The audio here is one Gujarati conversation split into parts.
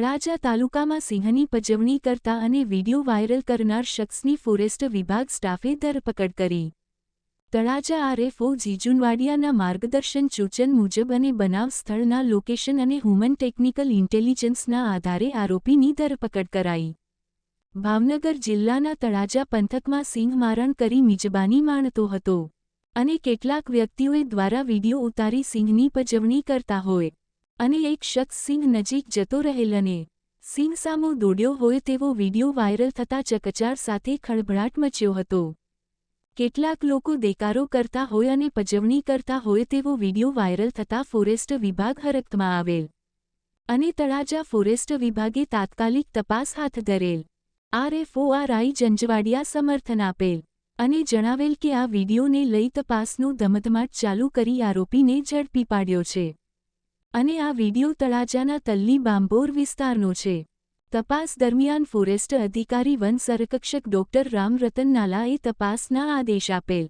તળાજા તાલુકામાં સિંહની પજવણી કરતા અને વીડિયો વાયરલ કરનાર શખ્સની ફોરેસ્ટ વિભાગ સ્ટાફે ધરપકડ કરી. તળાજા આરએફઓ જીજુનવાડિયાના માર્ગદર્શન સૂચન મુજબ અને બનાવ સ્થળના લોકેશન અને હ્યુમન ટેકનિકલ ઇન્ટેલિજન્સના આધારે આરોપીની ધરપકડ કરાઈ. ભાવનગર જિલ્લાના તળાજા પંથકમાં સિંહ મારણ કરી મિજબાની માણતો હતો. અને કેટલાક વ્યક્તિઓએ દ્વારા વીડિયો ઉતારી સિંહની પજવણી કરતા હોય. અને એક શખ્સ સિંહ નજીક જતો રહેલ અને સિંહ સામો દોડ્યો હોય તેવો વીડિયો વાયરલ થતા ચકચાર સાથે ખળભળાટ મચ્યો હતો. કેટલાક લોકો દેકારો કરતા હોય અને પજવણી કરતા હોય તેવો વીડિયો વાયરલ થતા ફોરેસ્ટ વિભાગ હરકતમાં આવેલ. અને તળાજા ફોરેસ્ટ વિભાગે તાત્કાલિક તપાસ હાથ ધરેલ. આરએફઓઆરઆઈ જંજવાડિયા સમર્થન આપેલ અને જણાવેલ કે આ વિડીયોને લઈ તપાસનું ધમધમાટ ચાલુ કરી આરોપીને ઝડપી પાડ્યો છે. અને આ વિડિયો તળાજાના તલ્લી બાંભોર વિસ્તારનો છે. તપાસ દરમિયાન ફોરેસ્ટ અધિકારી વન સંરક્ષક ડોક્ટર રામરતન તપાસના આદેશ આપેલ.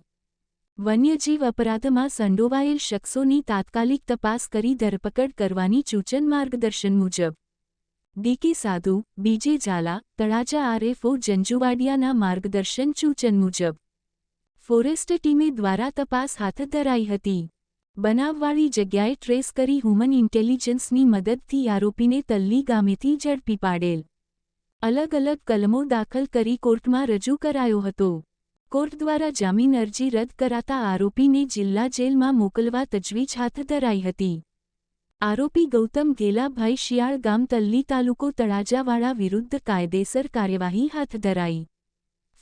વન્યજીવ અપરાધમાં સંડોવાયેલ શખ્સોની તાત્કાલિક તપાસ કરી ધરપકડ કરવાની સૂચન માર્ગદર્શન મુજબ. ડીકે સાધુ, બીજે ઝાલા, તળાજા આરએફઓ જંજુવાડિયાના માર્ગદર્શન સૂચન મુજબ. ફોરેસ્ટ ટીમે દ્વારા તપાસ હાથ ધરાઈ હતી. બનાવવાળી જગ્યાએ ટ્રેસ કરી હ્યુમન ઇન્ટેલિજન્સની મદદથી આરોપીને તલ્લી ગામેથી ઝડપી પાડેલ. અલગ અલગ કલમો દાખલ કરી કોર્ટમાં રજૂ કરાયો હતો. કોર્ટ દ્વારા જામીન અરજી રદ કરાતા આરોપીને જિલ્લા જેલમાં મોકલવા તજવીજ હાથ ધરાઈ હતી. આરોપી ગૌતમ ગેલાભાઈ શિયાળ ગામ તલ્લી તાલુકો તળાજાવાળા વિરુદ્ધ કાયદેસર કાર્યવાહી હાથ ધરાઈ.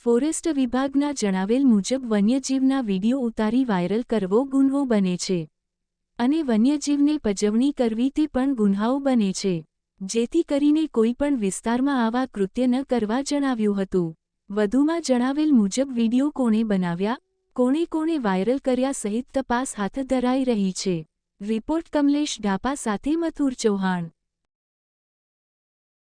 ફોરેસ્ટ વિભાગના જણાવેલ મુજબ વન્યજીવના વીડિયો ઉતારી વાયરલ કરવો ગુન્હો બને છે. અને વન્યજીવને પજવણી કરવી તે પણ ગુન્હાઓ બને છે. જેથી કરીને કોઈપણ વિસ્તારમાં આવા કૃત્ય ન કરવા જણાવ્યું હતું. વધુમાં જણાવેલ મુજબ વીડિયો કોણે બનાવ્યા, કોણે કોણે વાયરલ કર્યા સહિત તપાસ હાથ ધરાઈ રહી છે. રિપોર્ટ કમલેશ ઢાપા સાથે મથુર ચૌહાણ.